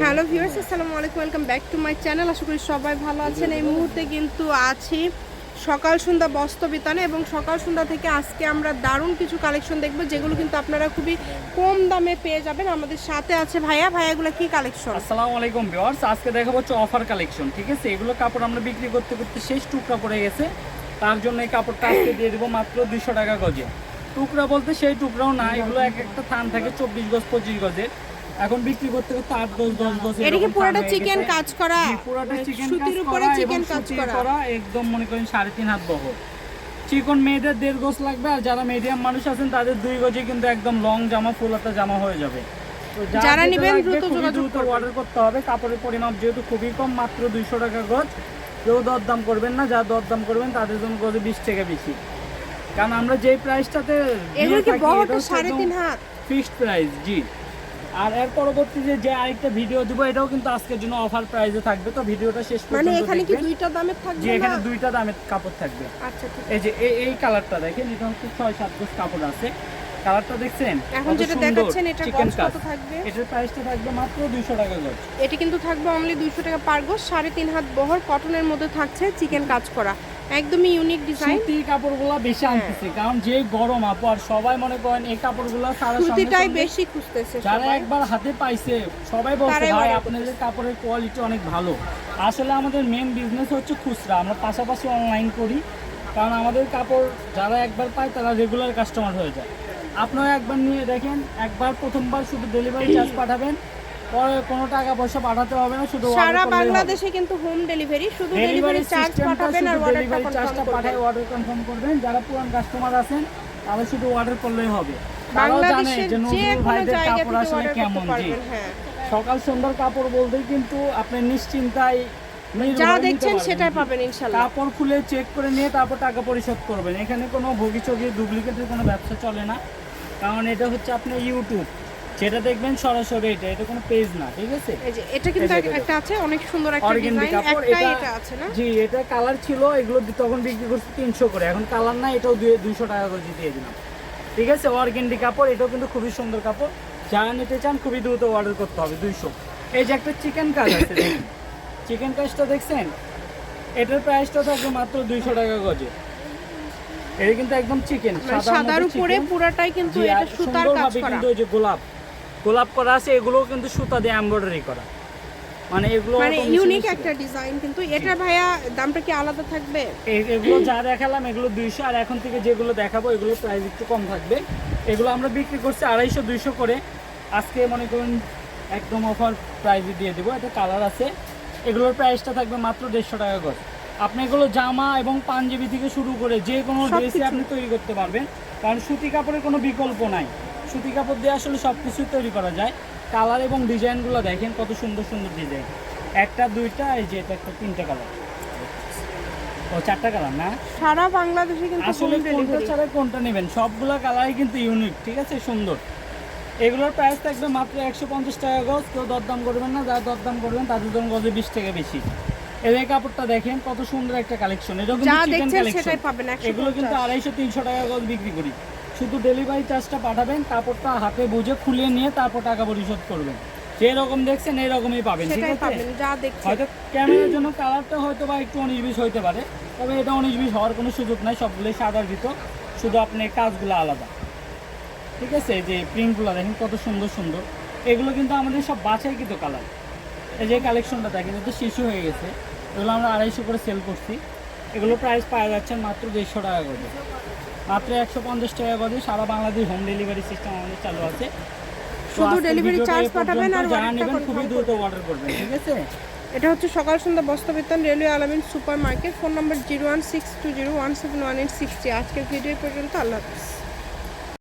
Hello viewers, আসসালামু আলাইকুম, welcome back to my channel. আশা করি সবাই ভালো আছেন। এই মুহূর্তে কিন্তু আছি সকাল সন্ধ্যা বস্ত্র বিতানে এবং সকাল সন্ধ্যা থেকে আজকে আমরা দারুণ কিছু কালেকশন দেখব, যেগুলো কিন্তু আপনারা খুবই কম দামে পেয়ে যাবেন। আমাদের সাথে আছে ভাইয়া। ভাইয়াগুলো কি কালেকশন আসসালামু আলাইকুম ভিউয়ার্স। আজকে দেখাবো হচ্ছে অফার কালেকশন ঠিক আছে? এগুলো কাপড় আমরা বিক্রি করতে করতে শেষ টুকরা পড়ে গেছে। তার জন্য এই কাপড়টা আজকে দিয়ে দেবো মাত্র দুইশো টাকা গজে। টুকরা বলতে সেই টুকরাও না, এগুলো এক একটা থান থাকে চব্বিশ গজ, পঁচিশ গজের। এখন বিক্রি করতে করতে আট গজ দশ গজ এটা কি পুরোটা চিকেন কাজ করা পুরোটা চিকেন সুতির উপরে চিকেন কাজ করা। একদম মনে করেন সাড়ে তিন হাত বহর। চিকন মেয়েদের দেড় গজ লাগবে আর যারা মিডিয়াম মানুষ আছেন তাদের দুই গজে কিন্তু একদম লং জামা ফুল হাতা জামা হয়ে যাবে। যারা নিবেন দ্রুত যোগাযোগ অর্ডার করতে হবে। কাপড়ের পরিমাপ যেহেতু খুবই কম মাত্র দুইশো টাকা গজ কেউ দরদাম করবেন না যা দরদাম করবেন তাদের জন্য গজে বিশ টাকা বেশি। কারণ আমরা যেই প্রাইসটাতে ফিক্সড প্রাইস জি। আর এর পরবর্তীতে যে আরেকটা ভিডিও দিব এটাও কিন্তু আজকের জন্য অফার প্রাইসে থাকবে। তো ভিডিওটা শেষ পর্যন্ত মানে এখানে কি দুইটা দামের যে থাকবে এখানে দুইটা দামের কাপড় থাকবে। আচ্ছা ঠিক এই যে এই এই কালারটা দেখেন এটা হচ্ছে ছয় সাত গজ কাপড় আছে। কালারটা দেখছেন? এখন যেটা দেখাচ্ছেন এটা গজ কত থাকবে? এটার প্রাইসটা থাকবে মাত্র দুইশো টাকা গজ। এটি কিন্তু থাকবে অনলি দুইশো টাকা পার গোজ সাড়ে তিন হাত বহর কটনের মধ্যে থাকছে চিকেন কাজ করা। একদমই ইউনিক ডিজাইন সুতি কাপড়গুলো বেশি হ্যাঁ। আনতেছে কারণ যে গরম আপু আর সবাই মনে করেন এই কাপড়গুলো সারা সুতিটাই বেশি খুঁজতেছে যারা একবার হাতে পাইছে সবাই বলছে ভাই আপনাদের কাপড়ের কোয়ালিটি অনেক ভালো। আসলে আমাদের মেন বিজনেস হচ্ছে খুচরা আমরা পাশাপাশি অনলাইন করি কারণ আমাদের কাপড় যারা একবার পায় তারা রেগুলার কাস্টমার হয়ে যায়। আপনারা একবার নিয়ে দেখেন একবার প্রথমবার শুধু ডেলিভারি চার্জ পাঠাবেন কোনো টাকা পয়সা পাঠাতে হবে না শুধু সারা বাংলাদেশে কিন্তু হোম ডেলিভারি শুধু ডেলিভারি চার্জ পাঠাবেন আর অর্ডারটা চার্জটা পাঠায় অর্ডার কনফার্ম করবেন। যারা পুরান কাস্টমার আছেন তারা শুধু অর্ডার করলেই হবে। তারাও জানে বাংলাদেশের যে নজরুল ভাইদের কাপড় আসলে কেমন জি। হ্যাঁ। সকাল সন্ধ্যার কাপড় বলতেই কিন্তু আপনি নিশ্চিন্তায় যা দেখছেন সেটাই পাবেন ইনশাল্লাহ। কাপড় খুলে চেক করে নিয়ে তারপর টাকা পরিশোধ করবেন। এখানে কোনো ভোগি চগি ডুপ্লিকেটের কোনো ব্যবসা চলে না। কারণ এটা হচ্ছে আপনার ইউটিউব যেটা দেখবেন সরাসরি এটা এটা কোনো পেজ না ঠিক আছে? এই যে এটা কিন্তু একটা আছে অনেক সুন্দর একটা ডিজাইন একটাই এটা আছে না? জি এটা কালার ছিল এগুলো তখন বিক্রি করছি তিনশো করে এখন কালার না এটাও দুইশো টাকা করে দিয়ে দিলাম। ঠিক আছে অর্গেন্ডি কাপড় এটাও কিন্তু খুবই সুন্দর কাপড়। যারা নিতে চান খুবই দ্রুত অর্ডার করতে হবে দুইশো। এই যে একটা চিকেন কাজ আছে চিকেন কাজটা দেখছেন? এটার প্রাইসটা থাকবে মাত্র দুইশো টাকা গজে। এটা কিন্তু একদম চিকেন মানে সাদার উপরে পুরাটাই কিন্তু এটা সুতার কাজ করা। কিন্তু ওই যে গোলাপ। গোলাপ করা আছে এগুলোও কিন্তু সুতা দিয়ে এমব্রয়ডারি করা। মানে এগুলো মানে ইউনিক একটা ডিজাইন কিন্তু। এটা ভাইয়া দামটা কি আলাদা থাকবে? এগুলো যা দেখালাম এগুলো দুইশো আর এখন থেকে যেগুলো দেখাবো এগুলো প্রাইস একটু কম থাকবে। এগুলো আমরা বিক্রি করছি আড়াইশো দুইশো করে। আজকে মনে করুন একদম অফার প্রাইসে দিয়ে দেবো। এটা কালার আছে। এগুলোর প্রাইসটা থাকবে মাত্র দেড়শো টাকা করে। আপনি এগুলো জামা এবং পাঞ্জাবি থেকে শুরু করে যে কোনো ড্রেসে আপনি তৈরি করতে পারবেন। কারণ সুতি কাপড়ের কোনো বিকল্প নাই। সুতি কাপড় দিয়ে আসলে সব কিছুই তৈরি করা যায়। কালার এবং ডিজাইনগুলো দেখেন কত সুন্দর সুন্দর ডিজাইন। একটা দুইটা এই যে এটা একটা তিনটা কালার। ও চারটা কালার না? সারা বাংলাদেশে কিন্তু আসলে কোনটা ছাড়া কোনটা নেবেন? সবগুলো কালারই কিন্তু ইউনিক ঠিক আছে? সুন্দর। এগুলোর প্রাইস থাকবে মাত্র একশো পঞ্চাশ টাকা গজ। কেউ দরদাম করবেন না। যারা দরদাম করবেন তাদের জন্য গজে বিশ টাকা বেশি। এই কাপড়টা দেখেন কত সুন্দর একটা কালেকশন এটা কিন্তু চিকেন কালেকশন পাবেন একশো এগুলো কিন্তু আড়াইশো তিনশো টাকা গজ বিক্রি করি। শুধু ডেলিভারি চার্জটা পাঠাবেন কাপড়টা হাতে বুঝে খুলে নিয়ে তারপর টাকা পরিশোধ করবেন। যেরকম দেখছেন এরকমই পাবেন ঠিক আছে? হয়তো ক্যামেরার জন্য কালারটা হয়তো বা একটু উনিশ বিশ হইতে পারে তবে এটা উনিশ বিশ হওয়ার কোনো সুযোগ নাই সবগুলোই সাদার ভিতর শুধু আপনি কাজগুলো আলাদা। ঠিক আছে? যে প্রিন্টগুলো দেখেন কত সুন্দর সুন্দর। এগুলো কিন্তু আমাদের সব বাছাই কিন্তু কালার এই যে কালেকশনটা দেখেন এটা শিশু হয়ে গেছে। এগুলো আমরা আড়াইশো করে সেল করছি। এগুলো প্রাইস পাওয়া যাচ্ছে মাত্র দেড়শো টাকা করে। মাত্র একশো পঞ্চাশ টাকা করে সারা বাংলাদেশ হোম ডেলিভারি সিস্টেম আমাদের চালু আছে। শুধু ডেলিভারি পর্যন্ত। পাঠাবেন আর যারা নেবেন খুবই দ্রুত অর্ডার করবেন ঠিক আছে? এটা হচ্ছে সকাল সন্ধ্যা বস্ত্রবেতন railway Alamin super market phone number zero one six two zero one seven one eight sixty আজকের ভিডিও পর্যন্ত আল্লাহ হাফিজ।